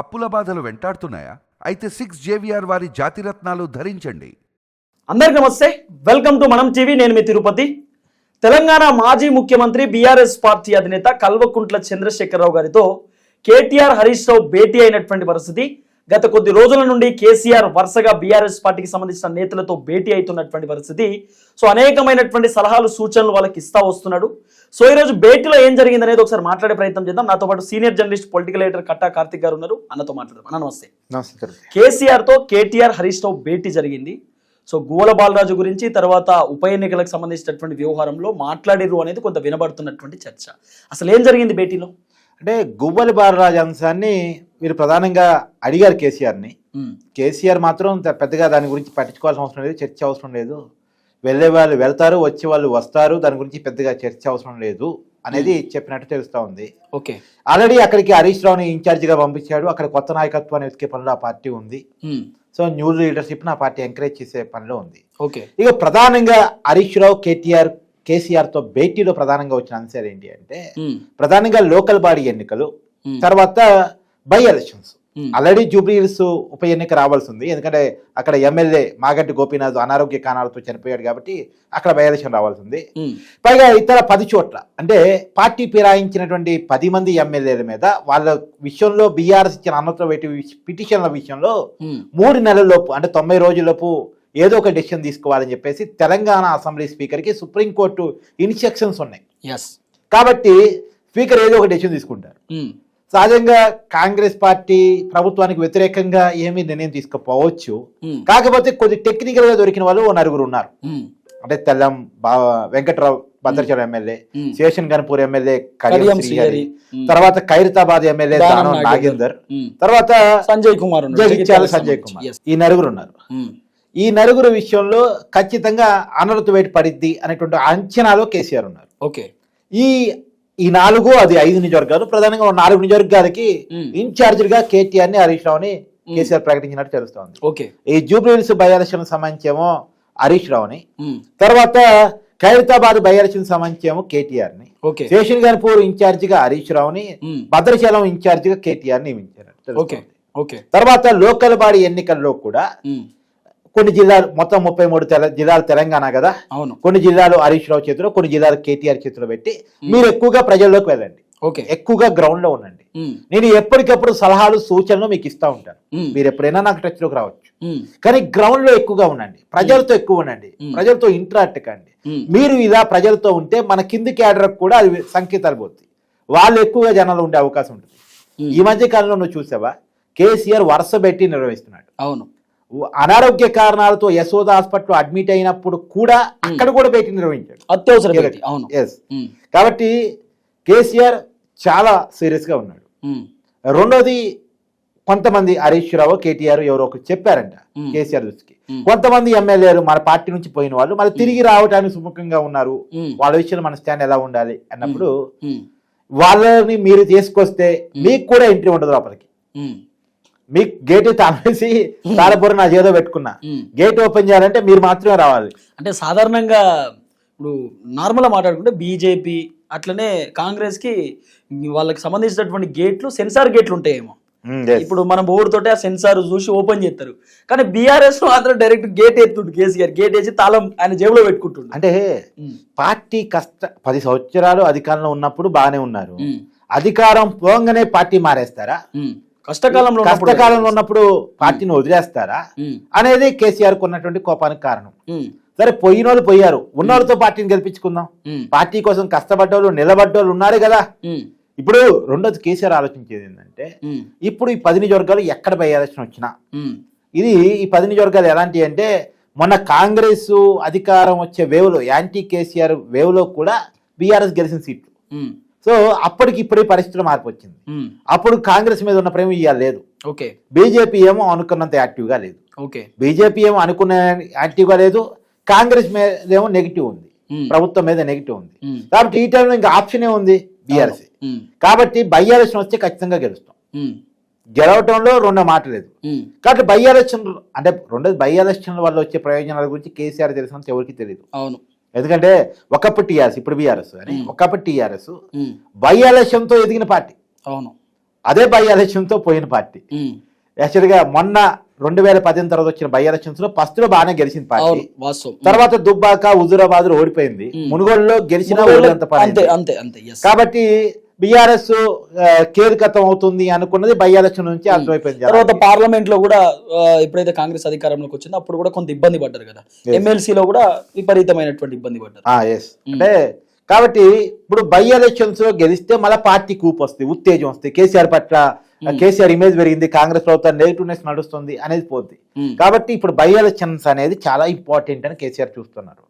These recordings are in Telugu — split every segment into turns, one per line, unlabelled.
అప్పుల బాధలు వెంటాడుతున్నాయా? అయితే సిక్స్ జేవిఆర్ వారి జాతిరత్నాలు ధరించండి.
అందరికి నమస్తే. Welcome to Manam TV. నేను మీ తిరుపతి. తెలంగాణ మాజీ ముఖ్యమంత్రి బీఆర్ఎస్ పార్టీ అధినేత కల్వకుంట్ల చంద్రశేఖరరావు గారితో కేటీఆర్ హరీష్ రావు భేటీ అయినటువంటి పరిస్థితి. గత కొద్ది రోజుల నుండి కేసీఆర్ వరుసగా బీఆర్ఎస్ పార్టీకి సంబంధించిన నేతలతో భేటీ అవుతున్నటువంటి పరిస్థితి. సో అనేకమైనటువంటి సలహాలు సూచనలు వాళ్ళకి ఇస్తా వస్తున్నాడు. సో ఈ రోజు భేటీలో ఏం జరిగింది అనేది ఒకసారి మాట్లాడే ప్రయత్నం చేద్దాం. నాతో పాటు senior journalist political editor Katta Karthik garu ఉన్నారు. అన్నతో మాట్లాడదాం. అన్న నమస్తే. కేసీఆర్తో కేటీఆర్ హరీష్ రావు భేటీ జరిగింది. సో గోల బాలరాజు గురించి తర్వాత ఉప ఎన్నికలకు సంబంధించినటువంటి వ్యవహారంలో మాట్లాడిరు అనేది కొంత వినబడుతున్నటువంటి చర్చ. అసలు ఏం జరిగింది భేటీలో?
అంటే గువ్వలి బాలరాజు అంశాన్ని వీరు ప్రధానంగా అడిగారు కేసీఆర్ని. కేసీఆర్ మాత్రం పెద్దగా దాని గురించి పట్టించుకోవాల్సిన అవసరం లేదు చర్చ అవసరం లేదు. వెళ్ళే వాళ్ళు వెళ్తారు వచ్చే వాళ్ళు వస్తారు దాని గురించి పెద్దగా చర్చ అవసరం లేదు అనేది చెప్పినట్టు తెలుస్తా ఉంది.
ఓకే.
ఆల్రెడీ అక్కడికి హరీష్ రావుని ఇన్ఛార్జిగా పంపించాడు అక్కడ కొత్త నాయకత్వాన్ని వెతికే పనిలో ఆ పార్టీ ఉంది. సో న్యూ లీడర్షిప్ ఆ పార్టీ ఎంకరేజ్ చేసే పనిలో ఉంది.
ఓకే.
ఇక ప్రధానంగా హరీష్ రావు కేటీఆర్ కేసీఆర్తో భేటీలో ప్రధానంగా వచ్చిన అంశాలు ఏంటి అంటే ప్రధానంగా లోకల్ బాడీ ఎన్నికలు తర్వాత బై ఎలక్షన్స్. ఆల్రెడీ జూబ్లీహిల్స్ ఉప ఎన్నిక రావాల్సి ఉంది ఎందుకంటే అక్కడ ఎమ్మెల్యే మాగంటి గోపీనాథ్ అనారోగ్య కారణాలతో చనిపోయాడు కాబట్టి అక్కడ బై ఎలక్షన్ రావాల్సి ఉంది పైగా ఇతర పది చోట్ల అంటే పార్టీ ఫిరాయించినటువంటి పది మంది ఎమ్మెల్యేల మీద వాళ్ళ విషయంలో బీఆర్ఎస్ ఇచ్చిన అనవసర పిటిషన్ల విషయంలో మూడు నెలల్లోపు అంటే తొంభై రోజుల్లోపు ఏదో ఒక డెసిషన్ తీసుకోవాలని చెప్పేసి తెలంగాణ అసెంబ్లీ స్పీకర్కి సుప్రీంకోర్టు ఇన్స్ట్రక్షన్స్ ఉన్నాయి.
ఎస్
కాబట్టి స్పీకర్ ఏదో ఒక డెసిషన్ తీసుకుంటారు. సహజంగా కాంగ్రెస్ పార్టీ ప్రభుత్వానికి వ్యతిరేకంగా ఏమీ నిర్ణయం తీసుకోపోవచ్చు. కాకపోతే కొద్ది టెక్నికల్గా దొరికిన వాళ్ళు ఓ నలుగురు ఉన్నారు. అంటే Tellam Venkatrao Bhadrachalam MLA station Ghanpur MLA
Kadiyam Srihari
తర్వాత ఖైరతాబాద్ ఎమ్మెల్యే
దానం నాగేందర్.
తర్వాత
సంజయ్ కుమార్
సంజయ్. కుమార్. ఈ నలుగురు ఉన్నారు. ఈ నలుగురు విషయంలో ఖచ్చితంగా అనర్హత వేటు పడిద్ది అనేటువంటి అంచనాలో కేసీఆర్ ఉన్నారు.
ఓకే.
ఈ ఈ నాలుగు అది ఐదు నియోజకవర్గాలు ప్రధానంగా నాలుగు నియోజకవర్గాలకి
ఉమ్,
ఇన్ఛార్జిగా కేటీఆర్ని హరీష్ రావుని కేసీఆర్ ప్రకటించినట్టు తెలుస్తోంది.
ఓకే.
ఈ జూబ్లీహిల్స్ బై ఎలక్షన్ సంబంధించేమో హరీష్ రావుని తర్వాత ఖైరతాబాద్ బై ఎలక్షన్ సంబంధించేమో
కేటీఆర్ని
శేషన్ గన్పూర్ ఇన్ఛార్జిగా హరీష్ రావుని భద్రాచలం ఇన్ఛార్జిగా కేటీఆర్ నియమించారు తర్వాత లోకల్ బాడీ ఎన్నికల్లో కూడా కొన్ని జిల్లాలు మొత్తం ముప్పై మూడు జిల్లాలు తెలంగాణ కదా?
అవును.
కొన్ని జిల్లాలు హరీష్ రావు చేతిలో కొన్ని జిల్లాలు కేటీఆర్ చేతిలో పెట్టి మీరు ఎక్కువగా ప్రజల్లోకి వెళ్ళండి.
ఓకే.
ఎక్కువగా గ్రౌండ్లో ఉండండి నేను ఎప్పటికప్పుడు సలహాలు సూచనలు మీకు ఇస్తా ఉంటాను. మీరు ఎప్పుడైనా నాకు టచ్లోకి రావచ్చు కానీ గ్రౌండ్లో ఎక్కువగా ఉండండి. ప్రజలతో ఎక్కువ ఉండండి. ప్రజలతో ఇంటరాక్ట్ కండి. మీరు ఇలా ప్రజలతో ఉంటే మన కింది క్యాడర్ కూడా అది సంకేతాలు పోతాయి. వాళ్ళు ఎక్కువగా జనాలు ఉండే అవకాశం ఉంటుంది. ఈ మధ్య కాలంలో నువ్వు చూసావా? కేసీఆర్ వరుస పెట్టి నిర్వహిస్తున్నాడు.
అవును.
అనారోగ్య కారణాలతో యశోద హాస్పిటల్ అడ్మిట్ అయినప్పుడు కూడా అక్కడ కూడా పెట్టి నిర్వహించాడు.
అత్యవసర భేటీ అవును.
ఎస్ కాబట్టి కేసీఆర్ చాలా సీరియస్గా ఉన్నాడు. రెండోది కొంతమంది హరీష్ రావు కేటీఆర్ ఎవరో ఒకరు చెప్పారంట. కేసీఆర్ దృష్టికి. కొంతమంది ఎమ్మెల్యేలు మన పార్టీ నుంచి పోయిన వాళ్ళు మళ్ళీ తిరిగి రావడానికి సుముఖంగా ఉన్నారు. వాళ్ళ విషయంలో మన స్టాండ్ ఎలా ఉండాలి అన్నప్పుడు వాళ్ళని మీరు తీసుకొస్తే మీకు కూడా ఎంట్రీ ఉండదు లోపలికి. మీకు గేట్ అయితే ఆపేసి తారపూర నా చేదో పెట్టుకున్నా. గేట్ ఓపెన్ చేయాలంటే మీరు మాత్రమే రావాలి.
అంటే సాధారణంగా ఇప్పుడు నార్మల్గా మాట్లాడుకుంటే బీజేపీ అట్లనే కాంగ్రెస్కి వాళ్ళకి సంబంధించినటువంటి గేట్లు సెన్సార్ గేట్లు ఉంటాయేమో. ఇప్పుడు మనం తోటే ఆ సెన్సార్ చూసి ఓపెన్ చేస్తారు. కానీ బీఆర్ఎస్ మాత్రం డైరెక్ట్ గేట్ ఎత్తుండు కేసీఆర్. గేట్ వేసి తాళం ఆయన జేబులో పెట్టుకుంటుండు.
అంటే పార్టీ కష్ట పది సంవత్సరాలు అధికారంలో ఉన్నప్పుడు బాగానే ఉన్నారు. అధికారం పోగానే పార్టీ మారేస్తారా.
కష్టకాలంలో ఉన్నప్పుడు
కష్టకాలంలో ఉన్నప్పుడు పార్టీని వదిలేస్తారా? అనేది కేసీఆర్ ఉన్నటువంటి కోపానికి కారణం. సరే పోయిన వాళ్ళు పోయారు. ఉన్నోళ్ళతో పార్టీని గెలిపించుకుందాం. పార్టీ కోసం కష్టపడ్డోళ్ళు నిలబడ్డోళ్ళు ఉన్నారు కదా. ఇప్పుడు రెండోది కేసీఆర్ ఆలోచించేది ఏంటంటే ఇప్పుడు ఈ పది నియోజకవర్గాలు ఎక్కడ బై ఎలక్షన్ వచ్చినా ఇది ఈ పది నియోజకవర్గాలు ఎలాంటి అంటే మొన్న కాంగ్రెస్ అధికారం వచ్చే వేవ్లో యాంటీ కేసీఆర్ వేవ్లో కూడా బీఆర్ఎస్ గెలిచిన సీట్లు. సో అప్పటికి ఇప్పుడే పరిస్థితులు మార్పు వచ్చింది. అప్పుడు కాంగ్రెస్ మీద ఉన్న ప్రేమ ఇవాళ లేదు.
ఓకే.
బీజేపీ ఏమో అనుకున్నంత యాక్టివ్గా లేదు.
ఓకే.
బీజేపీ ఏమో అనుకున్న యాక్టివ్గా లేదు. కాంగ్రెస్ మీద ఏమో నెగిటివ్ ఉంది. ప్రభుత్వం మీద నెగిటివ్ ఉంది. కాబట్టి ఈ టైంలో ఇంకా ఆప్షనే ఉంది? బీఆర్ఎస్. కాబట్టి బై ఎలక్షన్ వస్తే ఖచ్చితంగా గెలుస్తాం. గెలవటంలో రెండో మాట లేదు. కాబట్టి బై ఎలక్షన్ అంటే రెండోది బై ఎలక్షన్ వల్ల వచ్చే ప్రయోజనాల గురించి కేసీఆర్ తెలిసినంత ఎవరికి తెలియదు
అవును.
ఎందుకంటే ఒకప్పుడు టీఆర్ఎస్ ఇప్పుడు బీఆర్ఎస్ అని. ఒకప్పుడు టీఆర్ఎస్ బై ఎదిగిన పార్టీ
అవును
అదే బై పోయిన పార్టీ. యాక్చువల్గా మొన్న రెండు వేల పదిహేను తర్వాత వచ్చిన బై ఎలక్షన్స్లో ఫస్ట్లో బాగానే గెలిచింది పార్టీ తర్వాత దుబ్బాక హుజురాబాద్లో ఓడిపోయింది. మునుగోడులో గెలిచిన
అంతే. అంతే.
కాబట్టి బిఆర్ఎస్ కేర్కతం అవుతుంది అనుకున్నది బై ఎలక్షన్ నుంచి అర్థమైపోయింది
తర్వాత. పార్లమెంట్లో కూడా ఎప్పుడైతే కాంగ్రెస్ అధికారంలోకి వచ్చిందో అప్పుడు కూడా కొంత ఇబ్బంది పడ్డారు కదా
Yes.
ఎమ్మెల్సీ లో కూడా విపరీతమైనటువంటి ఇబ్బంది పడ్డారు
అంటే కాబట్టి ఇప్పుడు బై ఎలక్షన్స్లో గెలిస్తే మళ్ళీ పార్టీ కూపు వస్తుంది ఉత్తేజం వస్తుంది కేసీఆర్ పట్ల కేసీఆర్ ఇమేజ్ పెరిగింది కాంగ్రెస్ ప్రభుత్వం నెగిటివ్నెస్ నడుస్తుంది అనేది పోద్ది. కాబట్టి ఇప్పుడు బై ఎలక్షన్స్ అనేది చాలా ఇంపార్టెంట్ అని కేసీఆర్ చూస్తున్నారు.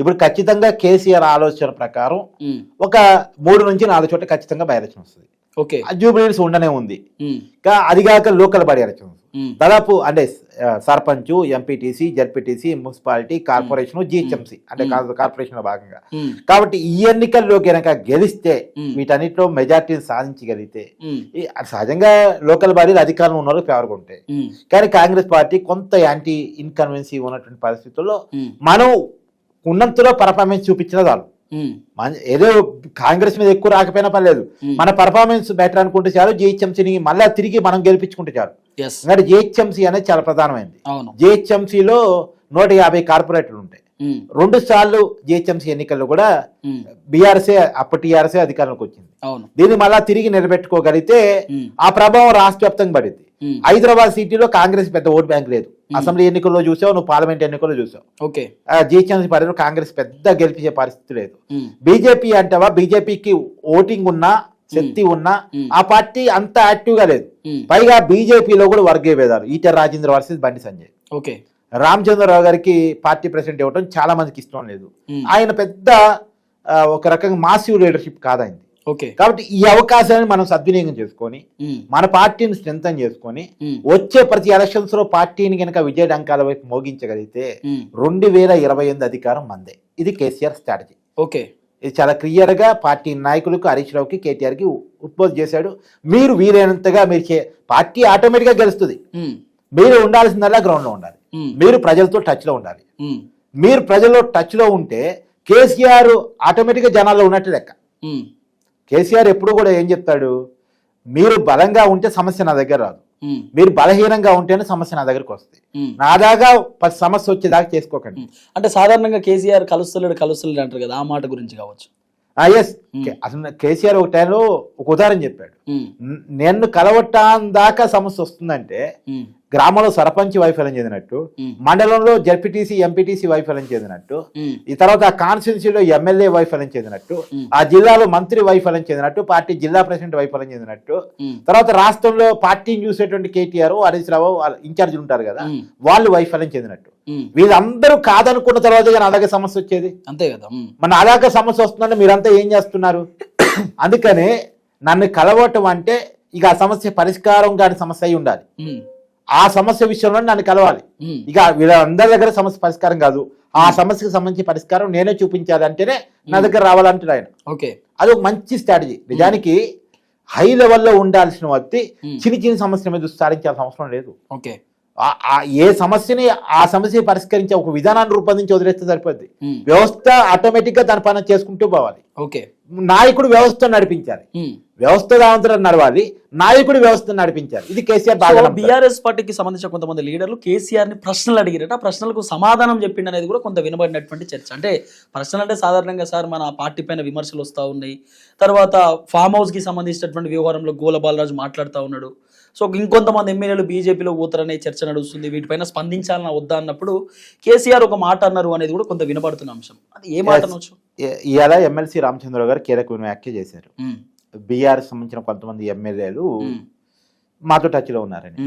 ఇప్పుడు ఖచ్చితంగా కేసీఆర్ ఆలోచన ప్రకారం. ఒక మూడు నుంచి నాలుగు చోట్ల ఖచ్చితంగా బై ఎలక్షన్ వస్తుంది
ఓకే.
జూబ్లీస్ ఉండనే ఉంది. అది కాక లోకల్ బై ఎలక్షన్స్. దాదాపు అంటే sarpanch MPTC ZPTC municipality corporation GHMC. అంటే కార్పొరేషన్లో భాగంగా. కాబట్టి ఈ ఎన్నికల్లో కనుక గెలిస్తే. వీటన్నిటిలో మెజార్టీని సాధించగలిగితే సహజంగా లోకల్ బాడీలు అధికారంలో ఉన్న వాళ్ళు ఫేవర్గా ఉంటాయి. కానీ కాంగ్రెస్ పార్టీ కొంత యాంటీ ఇన్కన్వెన్సీ ఉన్నటువంటి పరిస్థితుల్లో. మనం ఉన్నంతలో పర్ఫార్మెన్స్ చూపించిన చాలు. ఏదో కాంగ్రెస్ మీద ఎక్కువ రాకపోయినా పర్లేదు. మన పర్ఫార్మెన్స్ బెటర్ అనుకుంటే చాలు జిహెచ్ఎంసీని మళ్ళా తిరిగి మనం గెలిపించుకుంటే చాలు. ఎందుకంటే జిహెచ్ఎంసీ అనేది చాలా ప్రధానమైనది జిహెచ్ఎంసీలో నూట యాభై కార్పొరేటర్లు ఉంటాయి. రెండు సార్లు జిహెచ్ఎంసీ ఎన్నికల్లో కూడా. బీఆర్ఎస్ఏ అప్పటి టీఆర్ఎస్ఏ అధికారంలోకి వచ్చింది. దీన్ని మళ్ళా తిరిగి నిలబెట్టుకోగలిగితే. ఆ ప్రభావం రాష్ట్ర వ్యాప్తంగా పడింది. హైదరాబాద్ సిటీలో కాంగ్రెస్ పెద్ద ఓట్ బ్యాంక్ లేదు. అసెంబ్లీ ఎన్నికల్లో చూసావు నువ్వు పార్లమెంట్ ఎన్నికల్లో చూసావు.
ఓకే.
జిహెచ్ఎంసీ పరిధిలో కాంగ్రెస్ పెద్ద గెలిపించే పరిస్థితి లేదు. బీజేపీ అంటావా? బీజేపీకి ఓటింగ్ ఉన్నా శక్తి ఉన్నా. ఆ పార్టీ అంత యాక్టివ్గా లేదు. పైగా బీజేపీలో కూడా వర్గీయ భేదాలు eater Rajendra versus Bandi Sanjay.
Okay.
Ramachandra Rao గారికి పార్టీ ప్రెసిడెంట్ ఇవ్వడం చాలా మందికి ఇష్టం లేదు. ఆయన పెద్ద ఒక రకంగా మాసివ్ లీడర్షిప్ కాదైంది.
ఓకే
కాబట్టి ఈ అవకాశాన్ని మనం సద్వినియోగం చేసుకొని. మన పార్టీని స్ట్రెంథన్ చేసుకొని. వచ్చే ప్రతి ఎలక్షన్స్లో పార్టీని కనుక విజయ డంకాల వైపు మోగించగలిగితే. రెండు వేల ఇరవై ఎనిమిది అధికారం మందే ఇది కేసీఆర్ స్ట్రాటజీ
ఓకే
ఇది చాలా క్లియర్గా పార్టీ నాయకులకు హరీష్ రావుకి కేటీఆర్కి ఉద్బోధ చేశాడు మీరు వీలైనంతగా మీరు పార్టీ ఆటోమేటిక్గా గెలుస్తుంది. మీరు ఉండాల్సిందల్లా గ్రౌండ్లో ఉండాలి. మీరు ప్రజలతో టచ్లో ఉండాలి. మీరు ప్రజల్లో టచ్లో ఉంటే కేసీఆర్ ఆటోమేటిక్గా జనాల్లో ఉన్నట్టు లెక్క. కేసీఆర్ ఎప్పుడు కూడా ఏం చెప్తాడు మీరు బలంగా ఉంటే సమస్య నా దగ్గర రాదు. మీరు బలహీనంగా ఉంటేనే సమస్య నా దగ్గరకు వస్తుంది. నా దాకా సమస్య వచ్చేదాకా చేసుకోకండి.
అంటే సాధారణంగా కేసీఆర్ కలుస్తలేడు కలుస్తలేడు అంటారు కదా ఆ మాట గురించి కావచ్చు
ఎస్ అసలు కేసీఆర్ ఒక టైంలో ఒక ఉదాహరణ చెప్పాడు
ఉమ్.
న- నన్ను కలవటాన్ దాకా సమస్య వస్తుందంటే. గ్రామంలో సర్పంచ్ వైఫల్యం చెందినట్టు. మండలంలో జడ్పీటీసీ ఎంపీటీసీ వైఫల్యం చెందినట్టు. ఈ తర్వాత ఆ కాన్స్టిట్యున్సీలో ఎమ్మెల్యే వైఫల్యం చెందినట్టు. ఆ జిల్లాలో మంత్రి వైఫల్యం చెందినట్టు పార్టీ జిల్లా ప్రెసిడెంట్ వైఫల్యం చెందినట్టు. తర్వాత రాష్ట్రంలో పార్టీని చూసేటువంటి కేటీఆర్ హరీష్ రావు వాళ్ళ ఇన్ఛార్జీలు ఉంటారు కదా. వాళ్ళు వైఫల్యం చెందినట్టు. వీళ్ళందరూ కాదనుకున్న తర్వాత నా దగ్గర సమస్య వచ్చేది
అంతే కదా.
మన దగ్గర సమస్య వస్తుందంటే మీరంతా ఏం చేస్తున్నారు అందుకనే నన్ను కలవటం అంటే ఇక ఆ సమస్య పరిష్కారం కాని సమస్య అయి ఉండాలి. ఆ సమస్య విషయంలో నన్ను కలవాలి. ఇక వీళ్ళందరి దగ్గర సమస్య పరిష్కారం కాదు. ఆ సమస్యకు సంబంధించి పరిష్కారం నేనే చూపించాలి అంటేనే నా దగ్గర రావాలంటాడు ఆయన.
ఓకే.
అది ఒక మంచి స్ట్రాటజీ నిజానికి హై లెవెల్లో ఉండాల్సిన వ్యక్తి. చిన్న చిన్న సమస్యల మీద సారించాల్సిన అవసరం లేదు.
ఓకే.
ఏ సమస్యని ఆ సమస్య పరిష్కరించే ఒక విధానాన్ని రూపొందించి వదిలేస్తే సరిపోద్ది. వ్యవస్థ ఆటోమేటిక్గా దాని పని చేసుకుంటూ పోవాలి.
ఓకే.
నాయకుడు వ్యవస్థ నడిపించాలి. వ్యవస్థ దాంతో నడవాలి. నాయకుడు వ్యవస్థ నడిపించాలి. ఇది కేసీఆర్ బాగా.
బీఆర్ఎస్ పార్టీకి సంబంధించిన కొంతమంది లీడర్లు కేసీఆర్ని ప్రశ్నలు అడిగారట. ఆ ప్రశ్నలకు సమాధానం చెప్పిండు అనేది కూడా కొంత వినబడినటువంటి చర్చ. అంటే ప్రశ్నలు అంటే సాధారణంగా సార్ మన పార్టీ పైన విమర్శలు వస్తూ ఉన్నాయి. తర్వాత ఫామ్ హౌస్కి సంబంధించినటువంటి వ్యవహారంలో గోల బాలరాజు మాట్లాడుతూ ఉన్నాడు. సో ఇంకొంతమంది ఎమ్మెల్యేలు బీజేపీలో పోతారనే చర్చ నడుస్తుంది. వీటిపైన స్పందించాలన్నా వద్దా అన్నప్పుడు కేసీఆర్ ఒక మాట అన్నారు అనేది కూడా కొంత వినబడుతున్న అంశం. అది ఏ మాట. అనొచ్చు?
ఇవాళ ఎమ్మెల్సీ రామచంద్రరావు గారు కీలక వ్యాఖ్య చేశారు. బీఆర్ సంబంధించిన కొంతమంది ఎమ్మెల్యేలు మాతో టచ్లో ఉన్నారని.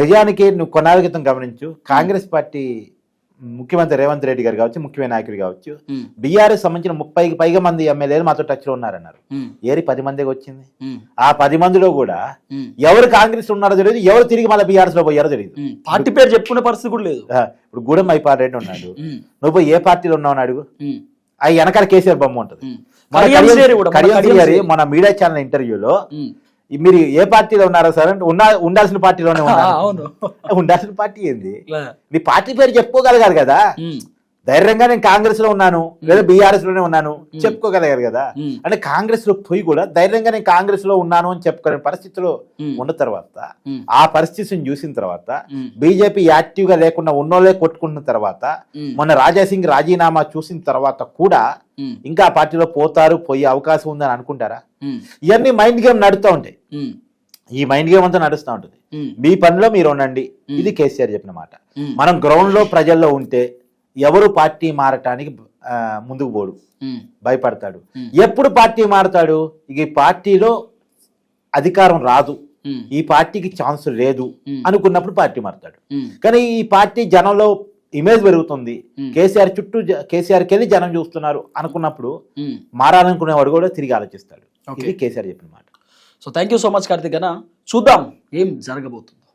నిజానికి నువ్వు కొన్నాళ్ళ క్రితం గమనించు కాంగ్రెస్ పార్టీ ముఖ్యమంత్రి రేవంత్ రెడ్డి గారు కావచ్చు ముఖ్యమైన నాయకుడు కావచ్చు బీఆర్ఎస్ సంబంధించిన ముప్పైకి పైగా మంది ఎమ్మెల్యేలు మాతో టచ్లో ఉన్నారన్నారు ఏరి పది మందికి వచ్చింది. ఆ పది మందిలో కూడా ఎవరు కాంగ్రెస్లో ఉన్నారో తెలియదు ఎవరు తిరిగి మళ్ళీ బీఆర్ఎస్లో పోయారో తెలియదు.
పార్టీ పేరు చెప్పుకునే పరిస్థితి కూడా లేదు.
ఇప్పుడు గూడెం అయిపార్ రెడ్డి ఉన్నాడు. నువ్వు పోయి ఏ పార్టీలో ఉన్నావు అని అడుగు ఆ వెనకాల కేసీఆర్ బొమ్మ ఉంటుంది. మన మీడియా ఛానల్ ఇంటర్వ్యూలో మీరు ఏ పార్టీలో ఉన్నారా సార్? అంటే ఉన్నా ఉండాల్సిన పార్టీలోనే ఉన్నారు ఉండాల్సిన పార్టీ ఏంది. నీ పార్టీ పేరు చెప్పుకోగలగాలి కదా. ధైర్యంగా నేను కాంగ్రెస్లో ఉన్నాను లేదా బీఆర్ఎస్లోనే ఉన్నాను చెప్పుకోగలిగారు కదా. అంటే కాంగ్రెస్లో పోయి కూడా ధైర్యంగా నేను కాంగ్రెస్లో ఉన్నాను అని చెప్పుకునే పరిస్థితిలో. ఉన్న తర్వాత. ఆ పరిస్థితిని చూసిన తర్వాత. బీజేపీ యాక్టివ్గా లేకుండా ఉన్నోళ్ళే కొట్టుకున్న తర్వాత. మొన్న రాజాసింగ్ రాజీనామా చూసిన తర్వాత కూడా. ఇంకా ఆ పార్టీలో పోతారు పోయే అవకాశం ఉందని అనుకుంటారా. ఇవన్నీ మైండ్ గేమ్ నడుస్తూ ఉంటాయి. ఈ మైండ్ గేమ్ అంతా నడుస్తూ ఉంటుంది. మీ పనిలో మీరు ఉండండి ఇది కేసీఆర్ చెప్పిన మాట. మనం గ్రౌండ్లో ప్రజల్లో ఉంటే ఎవరు పార్టీ మారటానికి ముందుకు పోడు. భయపడతాడు. ఎప్పుడు పార్టీ మారతాడు ఇక ఈ పార్టీలో అధికారం రాదు. ఈ పార్టీకి ఛాన్స్ లేదు. అనుకున్నప్పుడు పార్టీ మారతాడు. కానీ ఈ పార్టీ జనంలో ఇమేజ్ పెరుగుతుంది. కేసీఆర్ చుట్టూ కేసీఆర్కి వెళ్ళి జనం చూస్తున్నారు అనుకున్నప్పుడు. మారాలనుకునేవాడు కూడా తిరిగి ఆలోచిస్తాడు. ఇది కేసీఆర్ చెప్పిన మాట
so thank you so much Karthik అన్న చూద్దాం ఏం జరగబోతుంది